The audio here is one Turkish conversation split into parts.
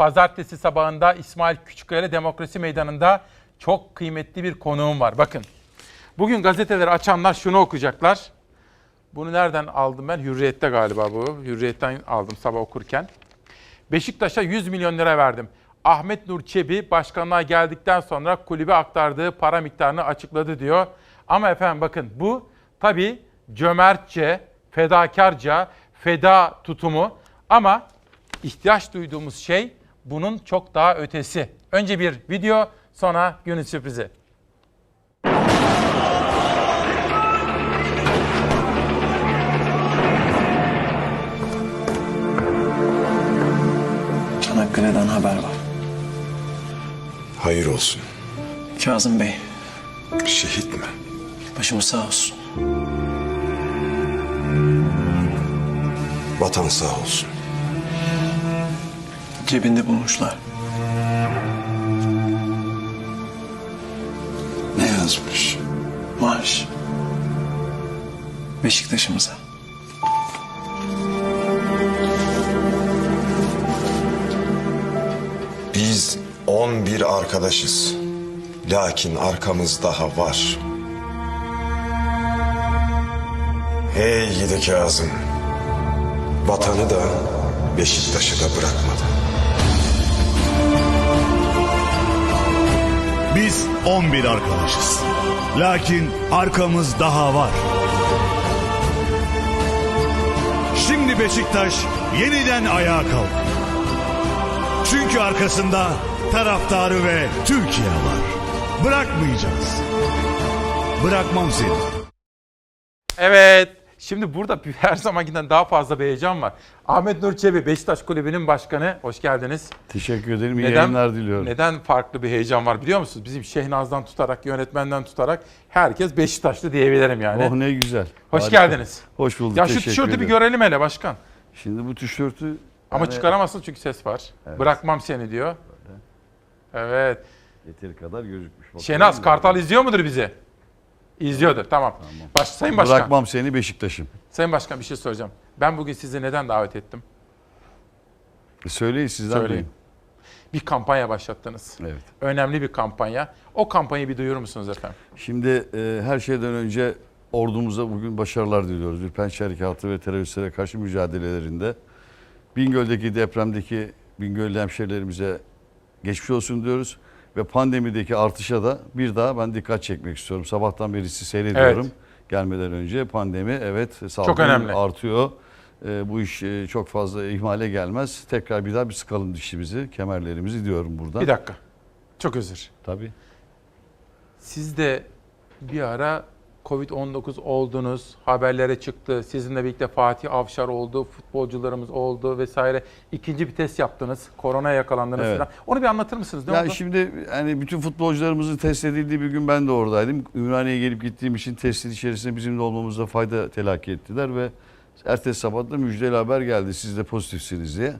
Pazartesi sabahında İsmail Küçükkaya Demokrasi Meydanı'nda çok kıymetli bir konuğum var. Bakın bugün gazeteleri açanlar şunu okuyacaklar. Bunu nereden aldım ben? Hürriyet'te galiba bu. Hürriyet'ten aldım sabah okurken. Beşiktaş'a 100 milyon lira verdim. Ahmet Nur Çebi başkanlığa geldikten sonra kulübe aktardığı para miktarını açıkladı diyor. Ama efendim bakın bu tabii cömertçe, fedakarca, feda tutumu ama ihtiyaç duyduğumuz şey bunun çok daha ötesi. Önce bir video sonra günün sürprizi. Çanakkale'den haber var. Hayır olsun. Kazım Bey, Şehit mi? başımız sağ olsun. Vatan sağ olsun. Cebinde bulmuşlar. Ne yazmış? Marş. Beşiktaş'ımıza. Biz 11 arkadaşız. Lakin arkamız daha var. Hey gidi Kazım. Vatanı da Beşiktaş'ı da bırakmadı. Biz 11 arkadaşız. Lakin arkamız daha var. Şimdi Beşiktaş yeniden ayağa kalktı. Çünkü arkasında taraftarı ve Türkiye var. Bırakmayacağız. Bırakmam seni. Evet. Şimdi burada her zamankinden daha fazla bir heyecan var. Ahmet Nur Çebi, Beşiktaş Kulübü'nün başkanı. Hoş geldiniz. Teşekkür ederim. İyi yayınlar diliyorum. Neden farklı bir heyecan var biliyor musunuz? Bizim Şehnaz'dan tutarak, yönetmenden tutarak herkes Beşiktaşlı diyebilirim yani. Oh ne güzel. Hoş Harika. geldiniz. Hoş bulduk. Ya şu tişörtü bir görelim hele başkan. Şimdi bu tişörtü Ama yani çıkaramazsın çünkü ses var. Bırakmam seni diyor. Evet. yeteri kadar gözükmüş. Şenaz Kartal izliyor mudur bizi? İzliyordur. Tamam. Baş, Sayın Başkan. Bırakmam seni Beşiktaş'ım. Sayın Başkan bir şey soracağım. Ben bugün sizi neden davet ettim? Söyleyin sizden Söyleyin. duyayım. Bir kampanya başlattınız. Evet. Önemli bir kampanya. O kampanyayı bir duyurur musunuz efendim? Şimdi e, her şeyden önce ordumuza bugün başarılar diliyoruz. Bir pençe harekatı ve teröristlere karşı mücadelelerinde. Bingöl'deki depremdeki Bingöl'lü hemşehrilerimize geçmiş olsun diyoruz. Ve pandemideki artışa da bir daha ben dikkat çekmek istiyorum. Sabahtan beri sizi seyrediyorum. Evet. Gelmeden önce pandemi evet salgın önemli. artıyor. E, bu iş e, çok fazla ihmale gelmez. Tekrar bir daha bir sıkalım dişimizi, kemerlerimizi diyorum buradan. Bir dakika. Çok özür. Tabii. Siz de bir ara Covid-19 oldunuz, haberlere çıktı. Sizinle birlikte Fatih Avşar oldu, futbolcularımız oldu vesaire. İkinci bir test yaptınız, koronaya yakalandınız Evet. falan. Onu bir anlatır mısınız? Ne Ya oldu? şimdi hani bütün futbolcularımızın test edildiği bir gün ben de oradaydım. Ümraniye'ye gelip gittiğim için testin içerisinde bizimle olmamızda fayda telakki ettiler ve ertesi sabah da müjdeli haber geldi. Siz de pozitifsiniz diye.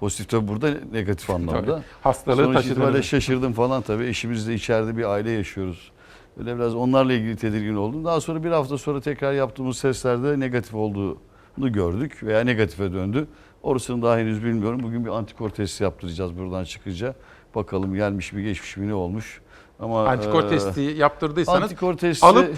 Pozitif tabii burada negatif anlamda. Tabii. Hastalığı Sonuç taşıdınız. şaşırdım falan tabii. Eşimizle içeride bir aile yaşıyoruz. Öyle biraz onlarla ilgili tedirgin oldum. Daha sonra bir hafta sonra tekrar yaptığımız testlerde negatif olduğunu gördük veya negatife döndü. Orasını daha henüz bilmiyorum. Bugün bir antikor testi yaptıracağız buradan çıkınca. Bakalım gelmiş mi geçmiş mi ne olmuş. Ama Antikor e, testi yaptırdıysanız antikor testi alıp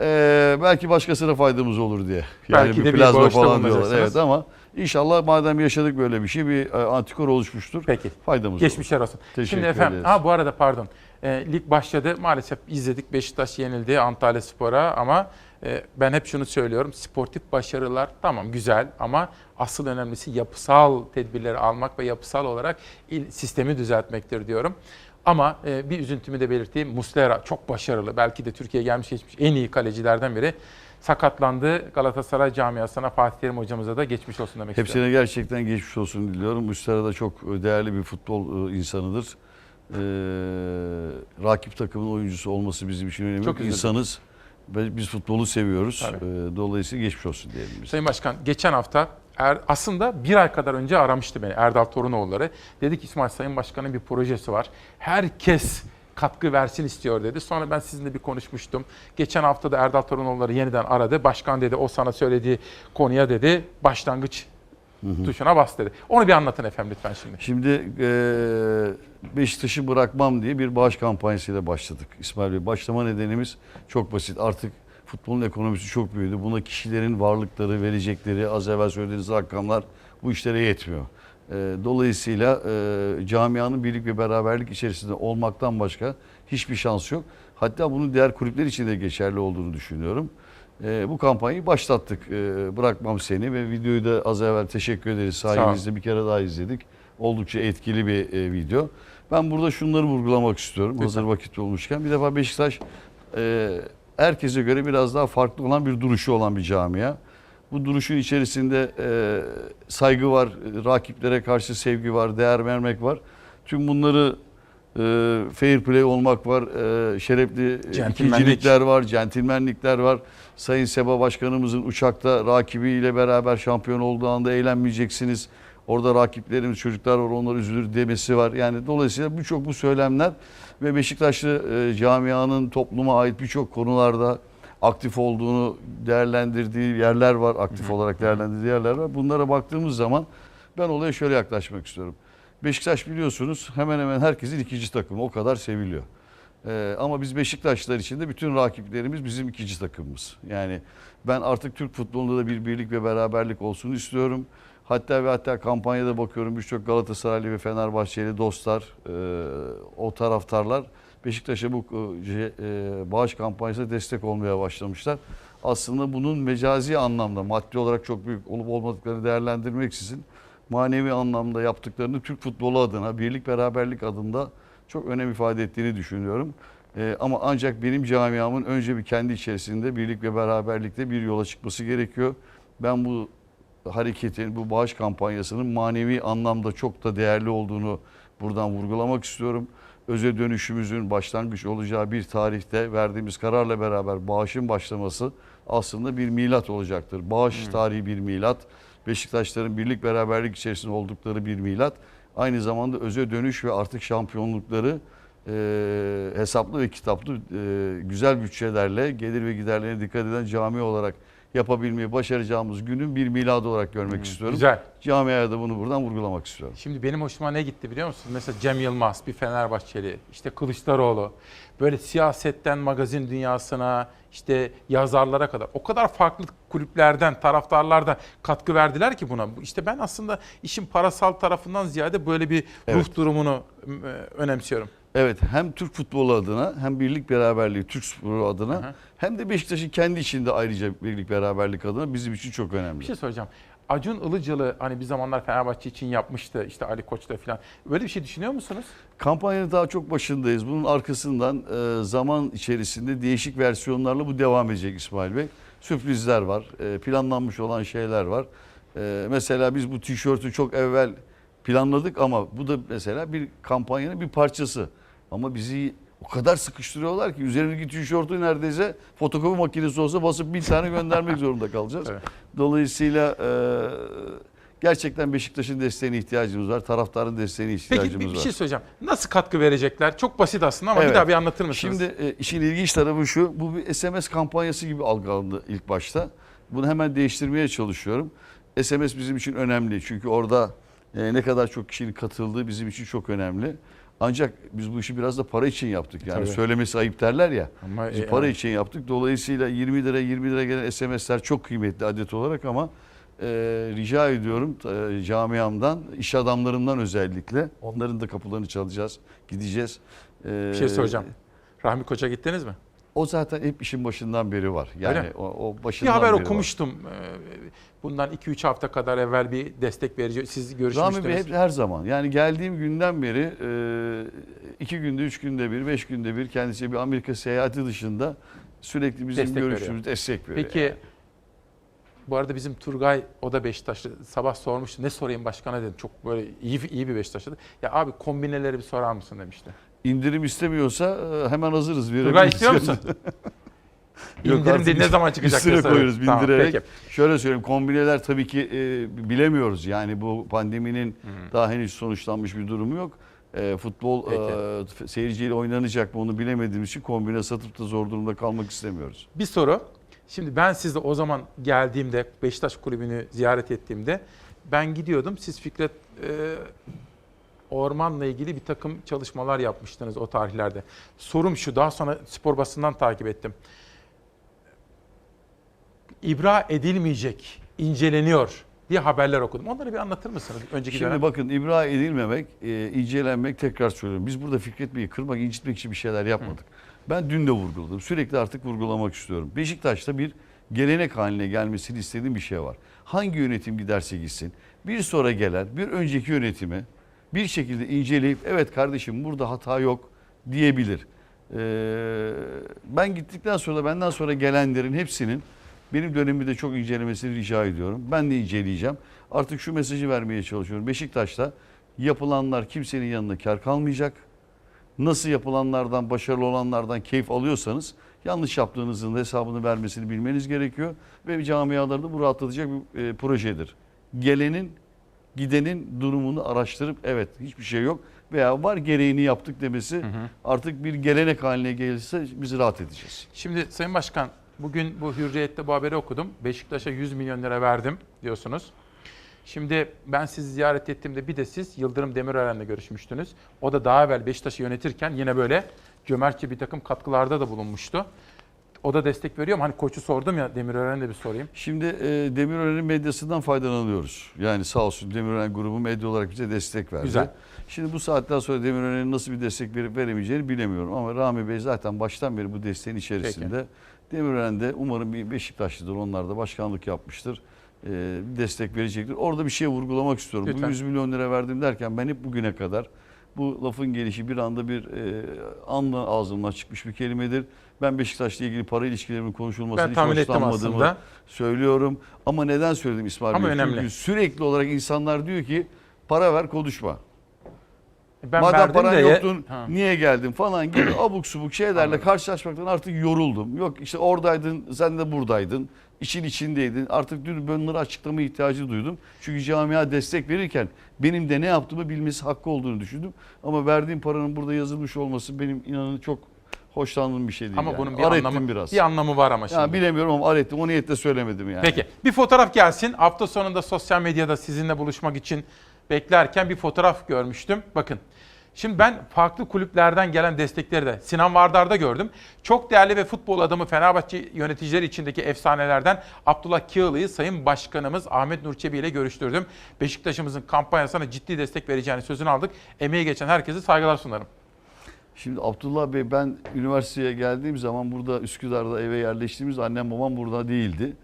e, belki başkasına faydamız olur diye. Belki de bir plazma falan diyorlar. Evet ama inşallah madem yaşadık böyle bir şey bir e, antikor oluşmuştur. Peki. Faydamız olur. geçmişler olsun. Teşekkür Şimdi efendim, ederiz. ha bu arada pardon. E, lig başladı. Maalesef izledik. Beşiktaş yenildi Antalya Spor'a ama e, ben hep şunu söylüyorum. Sportif başarılar tamam güzel ama asıl önemlisi yapısal tedbirleri almak ve yapısal olarak il, sistemi düzeltmektir diyorum. Ama e, bir üzüntümü de belirteyim. Muslera çok başarılı. Belki de Türkiye'ye gelmiş geçmiş en iyi kalecilerden biri. Sakatlandı. Galatasaray camiasına Fatih Terim hocamıza da geçmiş olsun demek istiyorum. Hepsine gerçekten geçmiş olsun diliyorum. Müstera da çok değerli bir futbol e, insanıdır. Ee, rakip takımın oyuncusu olması bizim için önemli. Çok üzüldüm. İnsanız biz futbolu seviyoruz. Tabii. Ee, dolayısıyla geçmiş olsun diyelim biz. Sayın Başkan geçen hafta er, aslında bir ay kadar önce aramıştı beni Erdal Torunoğulları. Dedi ki İsmail Sayın Başkan'ın bir projesi var. Herkes katkı versin istiyor dedi. Sonra ben sizinle bir konuşmuştum. Geçen hafta da Erdal Torunoğulları yeniden aradı. Başkan dedi o sana söylediği konuya dedi başlangıç tuşuna bas dedi. Onu bir anlatın efendim lütfen şimdi. Şimdi eee Beşiktaş'ı bırakmam diye bir bağış kampanyasıyla başladık. İsmail Bey başlama nedenimiz çok basit. Artık futbolun ekonomisi çok büyüdü. Buna kişilerin varlıkları, verecekleri, az evvel söylediğiniz rakamlar bu işlere yetmiyor. Eee, dolayısıyla eee, camianın birlik ve beraberlik içerisinde olmaktan başka hiçbir şans yok. Hatta bunun diğer kulüpler için de geçerli olduğunu düşünüyorum. Eee, bu kampanyayı başlattık. Eee, bırakmam seni ve videoyu da az evvel teşekkür ederiz. Sayenizde bir kere daha izledik. Oldukça etkili bir e, video. Ben burada şunları vurgulamak istiyorum. Lütfen. Hazır vakit olmuşken. Bir defa Beşiktaş e, herkese göre biraz daha farklı olan bir duruşu olan bir camia. Bu duruşun içerisinde e, saygı var, e, rakiplere karşı sevgi var, değer vermek var. Tüm bunları e, fair play olmak var, e, şerefli ikincilikler var, centilmenlikler var. Sayın Seba Başkanımızın uçakta rakibiyle beraber şampiyon olduğu anda eğlenmeyeceksiniz. Orada rakiplerimiz çocuklar var onlar üzülür demesi var. Yani dolayısıyla birçok bu söylemler ve Beşiktaşlı e, camianın topluma ait birçok konularda aktif olduğunu değerlendirdiği yerler var. Aktif olarak değerlendirdiği yerler var. Bunlara baktığımız zaman ben olaya şöyle yaklaşmak istiyorum. Beşiktaş biliyorsunuz hemen hemen herkesin ikinci takımı. O kadar seviliyor. Ee, ama biz Beşiktaşlılar için de bütün rakiplerimiz bizim ikinci takımımız. Yani ben artık Türk futbolunda da bir birlik ve beraberlik olsun istiyorum. Hatta ve hatta kampanyada bakıyorum birçok Galatasaraylı ve Fenerbahçeli dostlar, e, o taraftarlar Beşiktaş'a bu e, e, bağış kampanyasına destek olmaya başlamışlar. Aslında bunun mecazi anlamda maddi olarak çok büyük olup olmadıklarını değerlendirmeksizin manevi anlamda yaptıklarını Türk futbolu adına, birlik beraberlik adında çok önem ifade ettiğini düşünüyorum. Ee, ama ancak benim camiamın önce bir kendi içerisinde birlik ve beraberlikte bir yola çıkması gerekiyor. Ben bu hareketin, bu bağış kampanyasının manevi anlamda çok da değerli olduğunu buradan vurgulamak istiyorum. Öze dönüşümüzün başlangıç olacağı bir tarihte verdiğimiz kararla beraber bağışın başlaması aslında bir milat olacaktır. Bağış tarihi bir milat. Beşiktaşların birlik beraberlik içerisinde oldukları bir milat. Aynı zamanda öze dönüş ve artık şampiyonlukları e, hesaplı ve kitaplı e, güzel bütçelerle gelir ve giderlerine dikkat eden cami olarak yapabilmeyi başaracağımız günün bir miladı olarak görmek istiyorum. Güzel. Camiaya da bunu buradan vurgulamak istiyorum. Şimdi benim hoşuma ne gitti biliyor musunuz? Mesela Cem Yılmaz, bir Fenerbahçeli, işte Kılıçdaroğlu. Böyle siyasetten magazin dünyasına, işte yazarlara kadar o kadar farklı kulüplerden, taraftarlardan katkı verdiler ki buna. İşte ben aslında işin parasal tarafından ziyade böyle bir ruh Evet. durumunu e, önemsiyorum. Evet hem Türk futbolu adına hem birlik beraberliği Türk sporu adına Aha. hem de Beşiktaş'ın kendi içinde ayrıca birlik beraberlik adına bizim için çok önemli. Bir şey soracağım. Acun Ilıcalı hani bir zamanlar Fenerbahçe için yapmıştı işte Ali Koç'ta falan. Böyle bir şey düşünüyor musunuz? Kampanyanın daha çok başındayız. Bunun arkasından e, zaman içerisinde değişik versiyonlarla bu devam edecek İsmail Bey. Sürprizler var, e, planlanmış olan şeyler var. E, mesela biz bu tişörtü çok evvel planladık ama bu da mesela bir kampanyanın bir parçası. Ama bizi o kadar sıkıştırıyorlar ki üzerindeki tişörtü neredeyse fotokopi makinesi olsa basıp bir tane göndermek zorunda kalacağız. Evet. Dolayısıyla e, gerçekten Beşiktaş'ın desteğine ihtiyacımız var. Taraftarın desteğine ihtiyacımız Peki bir, bir var. şey söyleyeceğim. Nasıl katkı verecekler? Çok basit aslında ama Evet. bir daha bir anlatır mısınız? Şimdi e, işin ilginç tarafı şu. Bu bir SMS kampanyası gibi algılandı ilk başta. Bunu hemen değiştirmeye çalışıyorum. SMS bizim için önemli. Çünkü orada e, ne kadar çok kişinin katıldığı bizim için çok önemli. Ancak biz bu işi biraz da para için yaptık. Yani Tabii. söylemesi ayıp derler ya. Ama, Biz e, para evet. için yaptık. Dolayısıyla 20 lira 20 lira gelen SMS'ler çok kıymetli adet olarak ama e, rica ediyorum e, camiamdan, iş adamlarımdan özellikle onların da kapılarını çalacağız, gideceğiz. E, Bir şey soracağım. Rahmi Koç'a gittiniz mi? O zaten hep işin başından beri var. Yani Öyle o, o Bir başından haber beri okumuştum. Ee, Bundan 2-3 hafta kadar evvel bir destek verici. Siz var. görüşmüştünüz. Rami Bey hep her zaman. Yani geldiğim günden beri e, iki günde, üç günde bir, beş günde bir kendisi bir Amerika seyahati dışında sürekli bizim Destek görüşümüz veriyor. destek veriyor. Peki yani. bu arada bizim Turgay o da Beşiktaşlı sabah sormuştu. Ne sorayım başkana dedim. Çok böyle iyi iyi bir Beşiktaşlı. Ya abi kombineleri bir sorar mısın demişti. İndirim istemiyorsa e, hemen hazırız. Verebiliriz. istiyor musun? Yok, İndirim değil ne zaman çıkacak? Üstüne koyuyoruz Tamam, bindirerek. peki. Şöyle söyleyeyim kombineler tabii ki e, bilemiyoruz. Yani bu pandeminin daha henüz sonuçlanmış bir durumu yok. E, futbol Peki. e, seyirciyle oynanacak mı onu bilemediğimiz için kombine satıp da zor durumda kalmak istemiyoruz. Bir soru. Şimdi ben sizde o zaman geldiğimde Beşiktaş kulübünü ziyaret ettiğimde Ben gidiyordum. Siz Fikret e, ormanla ilgili bir takım çalışmalar yapmıştınız o tarihlerde. Sorum şu, daha sonra spor basından takip ettim. İbra edilmeyecek, inceleniyor diye haberler okudum. Onları bir anlatır mısınız? Önceki Şimdi dönem. bakın ibra edilmemek, e, incelenmek tekrar söylüyorum. Biz burada Fikret Bey'i kırmak, incitmek için bir şeyler yapmadık. Ben dün de vurguladım. Sürekli artık vurgulamak istiyorum. Beşiktaş'ta bir gelenek haline gelmesini istediğim bir şey var. Hangi yönetim giderse gitsin, bir sonra gelen, bir önceki yönetimi bir şekilde inceleyip evet kardeşim burada hata yok diyebilir. Ee, ben gittikten sonra benden sonra gelenlerin hepsinin benim dönemimde çok incelemesini rica ediyorum. Ben de inceleyeceğim. Artık şu mesajı vermeye çalışıyorum. Beşiktaş'ta yapılanlar kimsenin yanında kar kalmayacak. Nasıl yapılanlardan, başarılı olanlardan keyif alıyorsanız yanlış yaptığınızın hesabını vermesini bilmeniz gerekiyor. Ve camialarda bu rahatlatacak bir e, projedir. Gelenin, gidenin durumunu araştırıp evet hiçbir şey yok veya var gereğini yaptık demesi artık bir gelenek haline gelirse biz rahat edeceğiz. Şimdi Sayın Başkan bugün bu Hürriyet'te bu haberi okudum. Beşiktaş'a 100 milyon lira verdim diyorsunuz. Şimdi ben sizi ziyaret ettiğimde bir de siz Yıldırım Demirören'le görüşmüştünüz. O da daha evvel Beşiktaş'ı yönetirken yine böyle cömertçe bir takım katkılarda da bulunmuştu. O da destek veriyor mu? Hani koçu sordum ya Demirören'e de bir sorayım. Şimdi e, Demirören'in medyasından faydalanıyoruz. Yani sağ olsun Demirören grubu medya olarak bize destek verdi. Güzel. Şimdi bu saatten sonra Demirören'in nasıl bir destek verip veremeyeceğini bilemiyorum. Ama Rami Bey zaten baştan beri bu desteğin içerisinde. Demirören de umarım bir Beşiktaşlıdır. Onlar da başkanlık yapmıştır. E, destek verecektir. Orada bir şey vurgulamak istiyorum. Lütfen. Bu 100 milyon lira verdim derken ben hep bugüne kadar bu lafın gelişi bir anda bir e, anla ağzımdan çıkmış bir kelimedir. Ben Beşiktaş'la ilgili para ilişkilerimin konuşulmasını Ben hiç hoşlanmadığımı söylüyorum. Ama neden söyledim İsmail Ama Bey? önemli. Çünkü sürekli olarak insanlar diyor ki para ver konuşma. Ben Madem paran de- yoktun Ha. niye geldin falan gibi abuk subuk şeylerle karşılaşmaktan artık yoruldum. Yok işte oradaydın sen de buradaydın. işin içindeydin. Artık dün bunları açıklama ihtiyacı duydum. Çünkü camia destek verirken benim de ne yaptığımı bilmesi hakkı olduğunu düşündüm. Ama verdiğim paranın burada yazılmış olması benim inanın çok hoşlandığım bir şey değil. Ama yani. bunun bir Ar anlamı biraz. bir anlamı var ama şimdi. Ya bilemiyorum ama ar ettim. O niyetle söylemedim yani. Peki bir fotoğraf gelsin. Hafta sonunda sosyal medyada sizinle buluşmak için beklerken bir fotoğraf görmüştüm. Bakın. Şimdi ben farklı kulüplerden gelen destekleri de Sinan Vardar'da gördüm. Çok değerli ve futbol adamı Fenerbahçe yöneticileri içindeki efsanelerden Abdullah Kiyılı'yı Sayın Başkanımız Ahmet Nur Çebi ile görüştürdüm. Beşiktaş'ımızın kampanyasına ciddi destek vereceğini sözünü aldık. Emeği geçen herkese saygılar sunarım. Şimdi Abdullah Bey ben üniversiteye geldiğim zaman burada Üsküdar'da eve yerleştiğimiz annem babam burada değildi.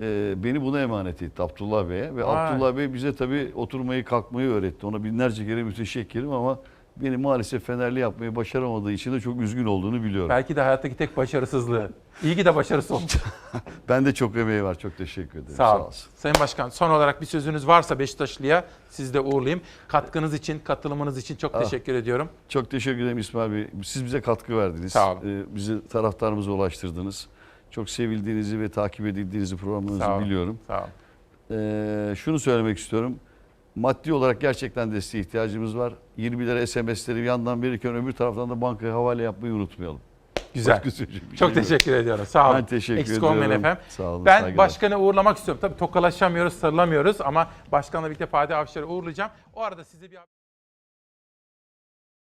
Ee, beni buna emanet etti Abdullah Bey'e ve Vay. Abdullah Bey bize tabii oturmayı kalkmayı öğretti. Ona binlerce kere müteşekkirim ama beni maalesef Fenerli yapmayı başaramadığı için de çok üzgün olduğunu biliyorum. Belki de hayattaki tek başarısızlığı. İyi ki de başarısı olmuş. Ben de çok emeği var. Çok teşekkür ederim. Sağ olun. olsun. Sayın Başkan son olarak bir sözünüz varsa Beşiktaşlı'ya sizi de uğurlayayım. Katkınız için, katılımınız için çok Ah. teşekkür ediyorum. Çok teşekkür ederim İsmail Bey. Siz bize katkı verdiniz. Sağ olun. Ee, bizi taraftarımıza ulaştırdınız. Çok sevildiğinizi ve takip edildiğinizi Sağ programınızı biliyorum. Sağ olun. Ee, şunu söylemek istiyorum. Maddi olarak gerçekten desteğe ihtiyacımız var. 20 lira SMS'leri bir yandan verirken öbür taraftan da bankaya havale yapmayı unutmayalım. Güzel. Çok şey yok. teşekkür ediyorum. Sağ olun. Ben teşekkür Eksik ediyorum. olmayın efendim. Sağ olun. Ben saygılar. başkanı uğurlamak istiyorum. Tabii tokalaşamıyoruz, sarılamıyoruz ama başkanla birlikte Fatih Avşar'ı uğurlayacağım. O arada size bir